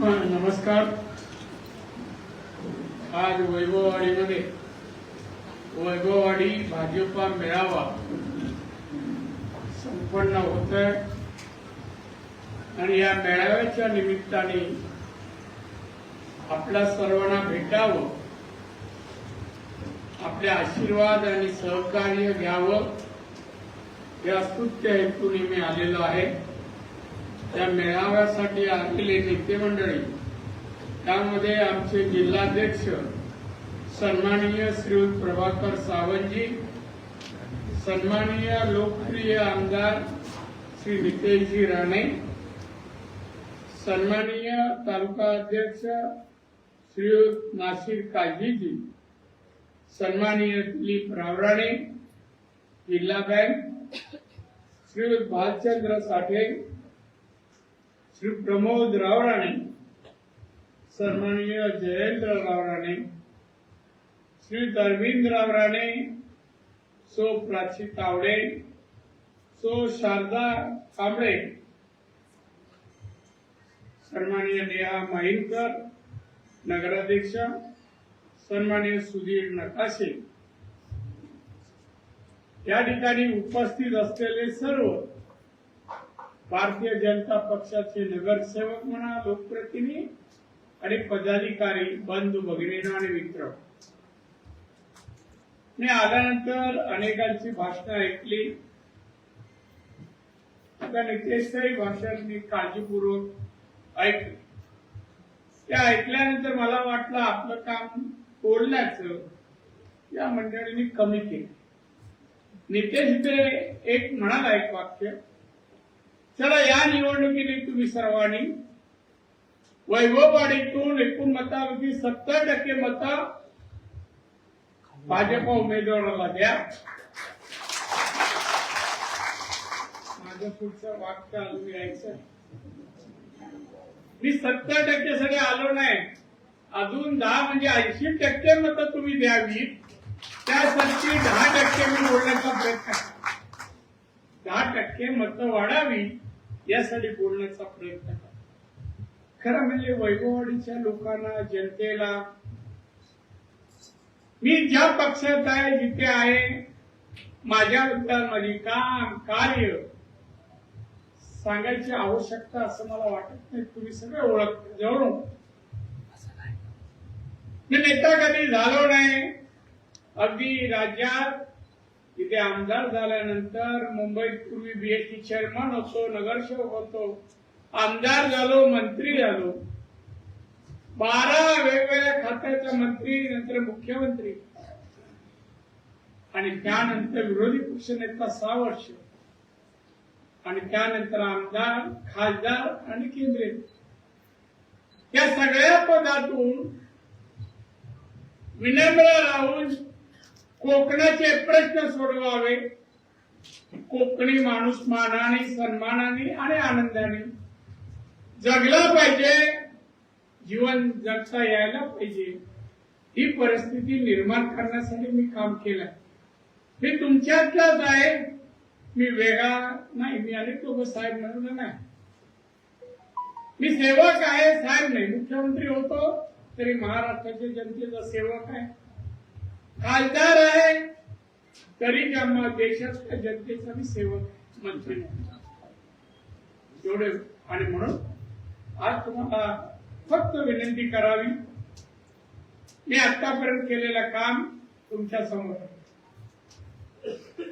नमस्कार. आज वैभववाडीमध्ये वैभववाडी भाजपा मेळावा संपन्न होत आहे आणि या मेळाव्याच्या निमित्ताने आपल्या सर्वांना भेटावं आपले आशीर्वाद आणि सहकार्य घ्यावं या स्तुत्य हेतूने मी आलेलो आहे. त्या मेळाव्यासाठी आलेले नेते मंडळी त्यामध्ये आमचे जिल्हाध्यक्ष सन्माननीय श्री प्रभाकर सावंतजी सन्माननीय लोकप्रिय आमदार श्री नितेशजी राणे सन्माननीय तालुका अध्यक्ष श्री नाशिर काजीजी सन्माननीय दिलीप रावराणे जिल्हा बँक श्री भालचंद्र साठे श्री प्रमोद रावराणे सन्माननीय जयेंद्र रावराणे श्री धर्मेंद्र रावराणे सो प्राची तावडे सो शारदा कांबळे सन्माननीय नेहा माहिनकर नगराध्यक्ष सन्माननीय सुधीर नकाशे. या ठिकाणी उपस्थित असलेले सर्व भारतीय जनता पक्षाचे नगरसेवक म्हणा लोकप्रतिनिधी आणि पदाधिकारी बंधू भगिनींनो आणि मित्र. मी आल्यानंतर अनेकांची भाषणं ऐकली. आता नितेशचंही भाषण मी काळजीपूर्वक ऐकली. ते ऐकल्यानंतर मला वाटलं आपलं काम बोलण्याचं या मंडळींनी कमी केलं. नितेश ते एक म्हणाला एक वाक्य चला या निवडणुकीने तुम्ही सर्वांनी वैभववाडीतून एकूण मतापैकी सत्तर टक्के मत भाजपा उमेदवाराला द्या. माझं पुढचं वाक्य अजून यायचं मी सत्तर टक्के सगळे आलो नाही. अजून दहा म्हणजे ऐंशी टक्के मत तुम्ही द्यावी त्यासाठी दहा टक्के मी बोलण्याचा प्रयत्न दहा टक्के मत वाढावी यासाठी बोलण्याचा प्रयत्न करा. खरं म्हणजे वैभववाडीच्या लोकांना जनतेला मी ज्या पक्षात आहे जिथे आहे माझ्याबद्दल माझी काम कार्य सांगायची आवश्यकता असं मला वाटत नाही. तुम्ही सगळे ओळख जवळ. मी नेता कधी झालो नाही. अगदी राज्यात इथे आमदार झाल्यानंतर मुंबईत पूर्वी बीएसटी चेअरमन असो नगरसेवक होतो आमदार झालो मंत्री झालो बारा वेगवेगळ्या खात्याचा मंत्री नंतर मुख्यमंत्री आणि त्यानंतर विरोधी पक्षनेता सहा वर्ष आणि त्यानंतर आमदार खासदार आणि केंद्रीय. या सगळ्या पदातून विनम्र राहून कोकणाचे प्रश्न सोडवावे. कोकणी माणूस मानाने सन्मानाने आणि आनंदाने. जगला पाहिजे जीवन जगता यायला पाहिजे. ही परिस्थिती निर्माण करण्यासाठी मी काम केलं मी तुमच्यातलाच आहे. मी वेगळा नाही मी अनेक लोक साहेब म्हणून नाही. मी सेवक आहे साहेब नाही. मुख्यमंत्री होतो तरी महाराष्ट्राच्या जनतेचा सेवक आहे. खासदार आहे. तरी आम्हा देशातल्या जनतेचा मी सेवक मंत्री एवढे. आणि म्हणून आज तुम्हाला फक्त विनंती करावी. मी आतापर्यंत केलेलं काम तुमच्यासमोर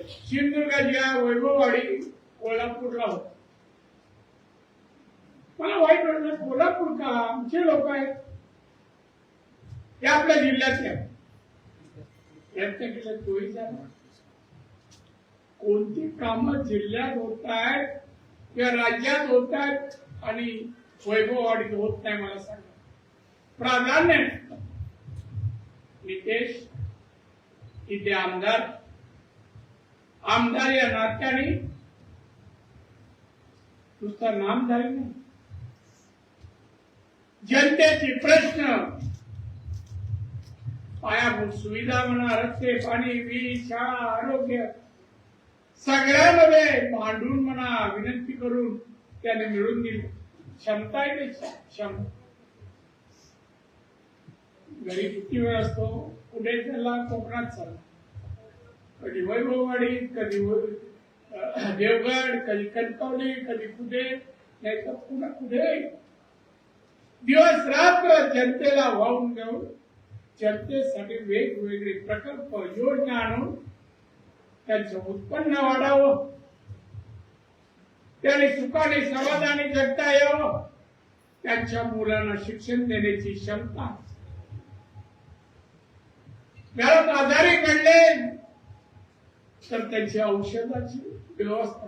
सिंधुदुर्गाच्या वैभववाडी कोल्हापूरला होत मला वाईट वाटलं कोल्हापूर का आमचे लोक आहेत. ते आपल्या जिल्ह्यातले आहेत. प्रयत्न तोही झाला कोणती कामं जिल्ह्यात होत आहेत किंवा राज्यात होत आहेत आणि वैभववाडीत होत नाही मला सांगा. प्राधान्य नितेश इथे आमदार. आमदार या नात्याने नुसता नामधारी नाही. जनतेचे प्रश्न पायाभूत सुविधा म्हणा रस्ते पाणी वीज शाळा आरोग्य. सगळ्यामध्ये भांडून म्हणा विनंती करून त्याने मिळून दिली. क्षमता येते क्षमता घरी किती वेळ असतो? कुठे चालला? कोकणात चालला. कधी वैभववाडी कधी देवगड कधी कणकवली कधी कुठे? नाही तर पुन्हा कुठे? दिवस रात्र जनतेला वाहून देऊन जनतेसाठी वेगवेगळे प्रकल्प योजना आणून त्यांचं उत्पन्न वाढावं. त्याने सुखाने समाधाने जगता यावं. त्यांच्या मुलांना शिक्षण देण्याची क्षमता. घरात आजारी पडले तर त्यांची औषधाची व्यवस्था.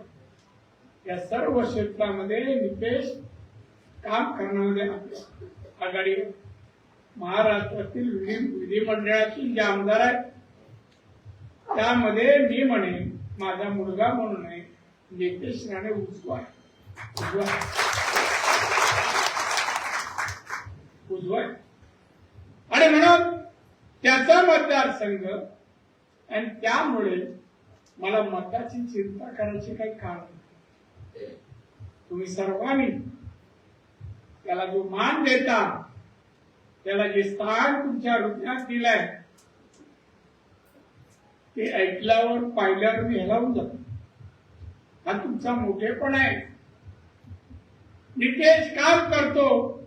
या सर्व क्षेत्रामध्ये नितेश काम करण्यामध्ये आपल्या आघाडी महाराष्ट्रातील विधी- विधिमंडळातील जे आमदार आहेत त्यामध्ये मी म्हणे माझा मुलगा म्हणून आहे नितेश राणे उजवा आहे. उजवा उजवा आणि म्हणून त्याचा मतदारसंघ आणि त्यामुळे मला मताची चिंता करायची काही कारण नाही. तुम्ही सर्वांनी त्याला जो मान देता त्याला जे स्थान तुमच्या हृदयात दिलंय ते ऐकल्यावर पाहिल्यावर मी हलावून जातो. हा तुमचा मोठेपण आहे. नितेश काम करतो.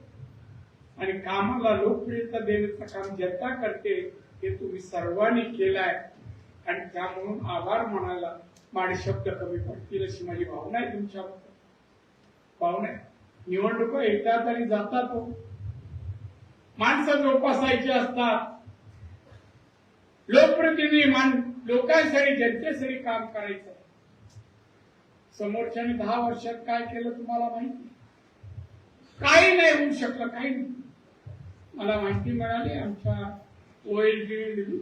आणि कामाला लोकप्रियता देण्याचं काम जनता करते हे तुम्ही सर्वांनी केलंय. आणि त्या म्हणून आभार म्हणायला माझे शब्द कमी पडतील अशी माझी भावना आहे तुमच्याबद्दल. भावना आहे. निवडणुका येतात आणि जातात हो. माणसं जोपासायची असतात. लोकप्रतिनिधी मान लोकांसाठी जनतेसाठी काम करायचं. समोरच्याने दहा वर्षात काय केलं तुम्हाला माहिती? काही नाही होऊ शकलं काही नाही. मला माहिती मिळाली आमच्या ओएलजी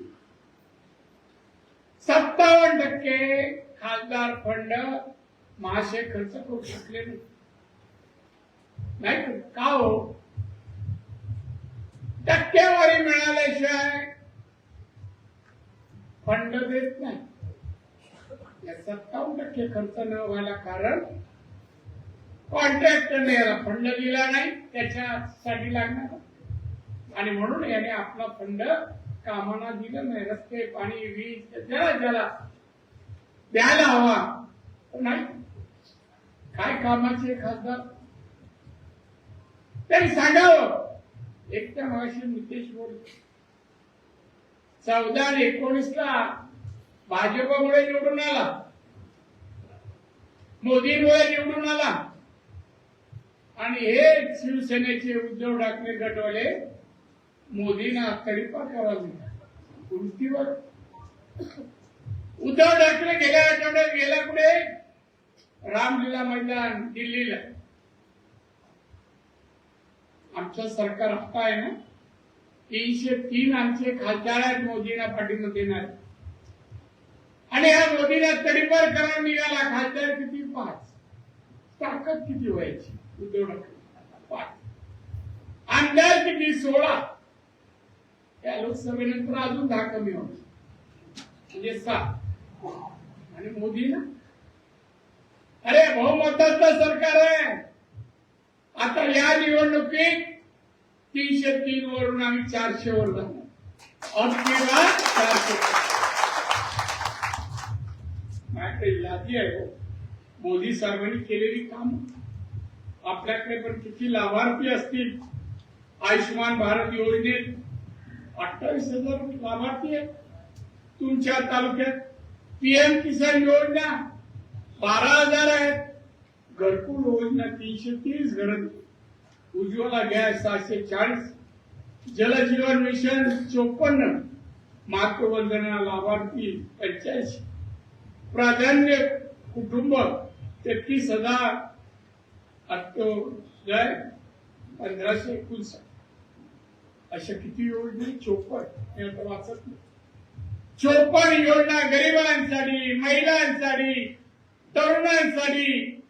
सत्तावन्न टक्के खासदार फंड महाशय खर्च करू शकले नाही. नाही का हो? टक्केवारी मिळाल्याशिवाय फंड देत नाही. या सत्तावन्न टक्के खर्च न व्हायला कारण कॉन्ट्रॅक्टरने याला फंड दिला नाही त्याच्यासाठी लागणार. आणि म्हणून याने आपला फंड कामाला दिलं नाही. रस्ते पाणी वीज ज्याला ज्याला द्यायला हवा नाही. काय कामाचे खासदार? तरी सांगावं. एकट्या तर मगाशी नितेश बोल चौदा आणि एकोणीसला भाजपमुळे निवडून आला. मोदींमुळे निवडून आला. आणि हे शिवसेनेचे उद्धव ठाकरे गटवले मोदींना तडीपार करावी उलटीवर. उद्धव ठाकरे गेल्या आठवड्यात गेला कुठे? रामलीला मैदान दिल्लीला. आमचं सरकार हप्ता आहे ना? तीनशे तीन आमचे खासदार आहेत मोदींना पाठिंबा देणार आणि हा मोदींना तडीपार करायला निघाला खासदार किती? पाच. ताकद किती व्हायची? उद्धव ठाकरे पाच. आमदार किती? सोळा. या लोकसभेनंतर अजून दहा कमी होते म्हणजे सात. आणि मोदी ना अरे बहुमताचं सरकार आहे. आता या निवडणुकीत तीनशे तीन वरून आम्ही चारशे वर जाणार चारशे माझ्याकडे यादी आहे हो. मोदी साहेबांनी केलेली काम. आपल्याकडे पण किती लाभार्थी असतील? आयुष्यमान भारत योजनेत अठ्ठावीस हजार लाभार्थी आहेत. तुमच्या तालुक्यात पीएम किसान योजना बारा हजार आहेत. घरकुल योजना तीनशे तीस घर. उज्ज्वला गॅस सहाशे चाळीस. जलजीवन मिशन चोपन्न. मातृवंदना लाभार्थी पंच्याऐंशी. प्राधान्य कुटुंब तेहतीस हजार. अत्योदय पंधराशे एकोणसाठ. अशा किती योजना? चोपन्न. आता वाचत नाही. चोपन्न योजना गरिबांसाठी महिलांसाठी तरुणांसाठी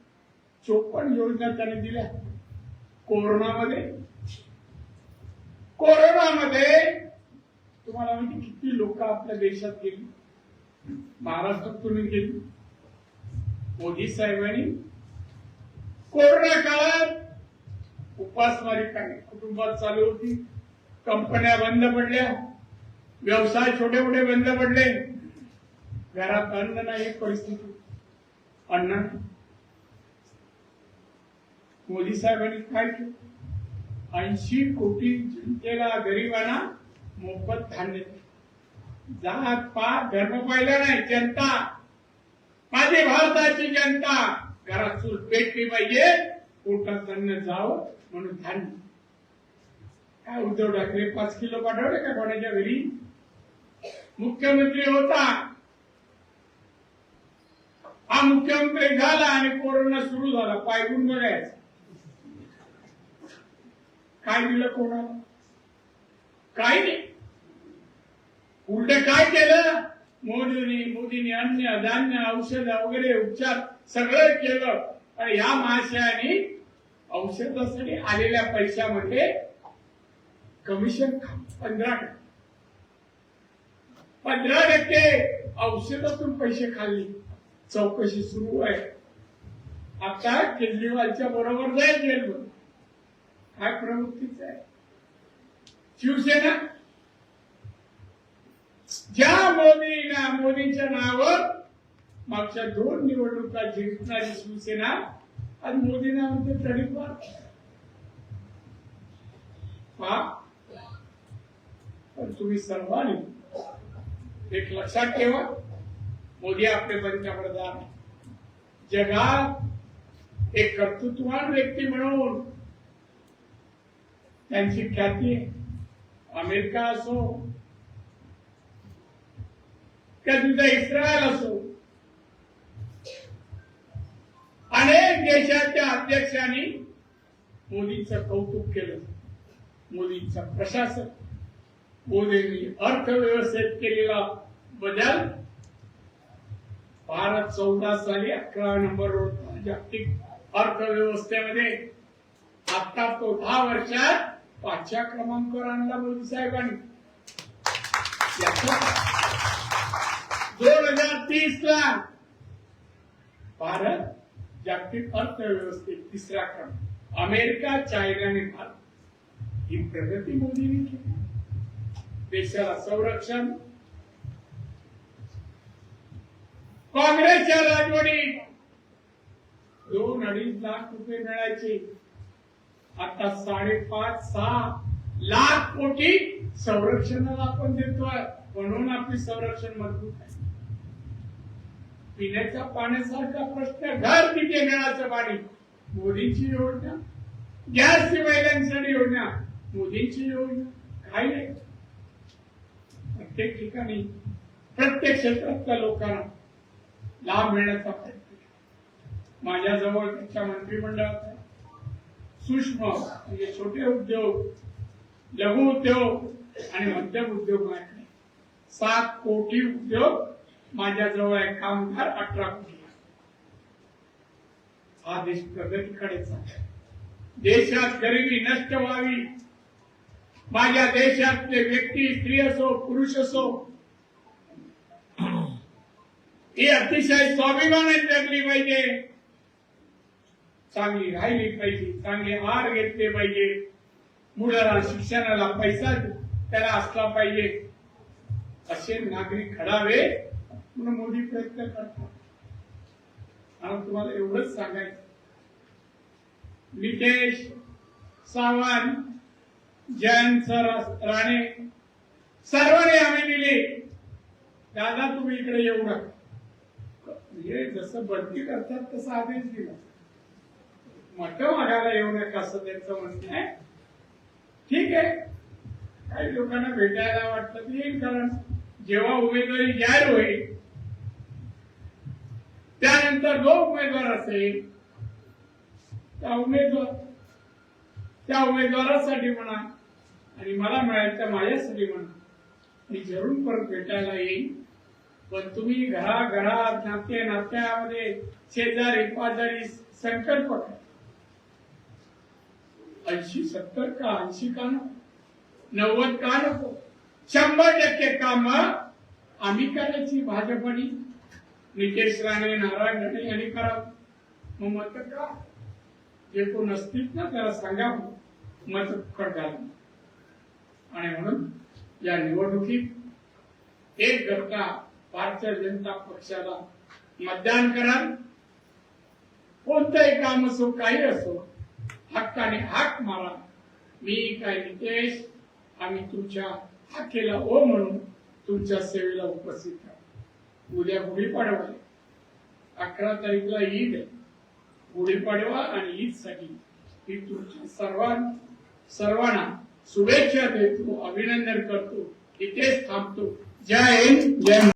चोपन्न योजना त्याने दिल्या. कोरोनामध्ये? कोरोनामध्ये तुम्हाला माहिती किती लोक आपल्या देशात गेली? महाराष्ट्रातून गेली. मोदी साहेबांनी कोरोना काळात उपासमारी काय कुटुंबात चालू होती. कंपन्या बंद पडल्या. व्यवसाय छोटे मोठे बंद पडले. घरात अन्न नाही परिस्थिती. अन्न नाही. मोदी साहेबांनी काय केलं ऐंशी कोटी जनतेला गरिबांना मोफत धान्य जात पात धर्म पाहिला नाही जनता. माझी भारताची जनता. घरात चूल पेटली पाहिजे पोटात अन्न जावं म्हणून धान्य. काय उद्धव ठाकरे पाच किलो पाठवले का कोणाच्या घरी? मुख्यमंत्री होता. हा मुख्यमंत्री झाला आणि कोरोना सुरू झाला. पायगुण बघायचा काय दिलं कोणाला? काही नाही. उलट काय केलं? मोदींनी मोदींनी अन्न धान्य औषध वगैरे उपचार सगळं केलं. आणि या महाशयाने औषधासाठी आलेल्या पैशामध्ये कमिशन पंधरा टक्के. पंधरा टक्के औषधातून पैसे खाल्ले. चौकशी सुरू आहे. आता केजरीवालच्या बरोबर जाईल जेलमध्ये. काय प्रवृत्तीच आहे. शिवसेना? ज्या मोदीना मोदींच्या नावावर मागच्या दोन निवडणुका जिंकणारी शिवसेना आज मोदींना म्हणते तडीपार पहा पण तुम्ही सर्वांनी एक लक्षात ठेवा मोदी आपले पंतप्रधान जगात एक कर्तृत्ववान व्यक्ती म्हणून त्यांची ख्याती अमेरिका असो का तुझा इस्रायल असो. अनेक देशाच्या अध्यक्षांनी मोदींचं कौतुक केलं. मोदींचं प्रशासन. मोदींनी अर्थव्यवस्थेत केलेला बदल. भारत चौदा साली अकरा नंबर जागतिक अर्थव्यवस्थेमध्ये आता तो दहा वर्षात पाचव्या क्रमांकावर आणला मोदी साहेबांनी दोन हजार तीस ला भारत जागतिक अर्थव्यवस्थेत तिसरा क्रम अमेरिका चायना आणि भारत. ही प्रगती मोदींनी केली. देशाला संरक्षण. काँग्रेसच्या राजवटीत दोन अडीच लाख रुपये मिळायचे. आता साडेपाच सहा लाख कोटी संरक्षणाला आपण देतोय. म्हणून आपली संरक्षण मजबूत आहे. पिण्याच्या पाण्यासारखा प्रश्न घर पिके नळाचं पाणी? मोदींची योजना गॅस महिलांसाठी योजना मोदींची योजना काही नाही. प्रत्येक ठिकाणी प्रत्येक क्षेत्रातल्या लोकांना लाभ मिळण्याचा प्रयत्न माझ्याजवळ त्याच्या मंत्रिमंडळात सूक्ष्म म्हणजे छोटे उद्योग लघु उद्योग आणि मध्यम उद्योग माझ्याकडे सात कोटी उद्योग माझ्याजवळ आहे. कामगार अठरा कोटी. हा देश प्रगतीकडेच आहे देशात गरिबी नष्ट व्हावी. माझ्या देशातले व्यक्ती स्त्री असो पुरुष असो हे अतिशय स्वाभिमानाने जगली पाहिजे. चांगली राहिली पाहिजे चांगले आहार घेतले पाहिजे. मुलाला शिक्षणाला पैसा त्याला असला पाहिजे. असे नागरिक घडावे म्हणून मोदी प्रयत्न करतात. आणि तुम्हाला एवढंच सांगायचं नितेश सावंत जयंत सर राणे सर्वांनी आम्ही दिले. दादा तुम्ही इकडे येऊ नका. हे जसं बदली करतात तसा आदेश दिला. मठ मागायला येऊ नका असं त्यांचं म्हणणं आहे. ठीक आहे. काही लोकांना भेटायला वाटत येईल कारण जेव्हा उमेदवारी जाहीर होईल त्यानंतर जो उमेदवार असेल त्या उमेदवार त्या उमेदवारासाठी म्हणा आणि मला मिळाल त्या माझ्यासाठी म्हणा मी जरूर परत भेटायला येईन. पण तुम्ही घराघरात नाते नात्यामध्ये शेजारी पाजारी संकल्प करा. ऐंशी सत्तर का ऐंशी का नको नव्वद का नको? शंभर टक्के काम आम्ही करायची भाजपनी नितेश राणे नारायण राणे यांनी करावं. मग मत का? जे कोण असतील ना त्याला सांगा. मत खडकाला आणि म्हणून या निवडणुकीत एक करता भारतीय जनता पक्षाला मतदान कराल. कोणतंही काम असो काही असो हक्काने हाक मारा. मी काय नितेश आम्ही तुमच्या हाकेला ओ म्हणून तुमच्या सेवेला उपस्थित आहे उद्या गुढीपाडवा अकरा तारीखला ईद आहे. गुढीपाडवा आणि ईदसाठी मी तुमच्या सर्वां सर्वांना शुभेच्छा देतो अभिनंदन करतो. इथेच थांबतो. जय हिंद जय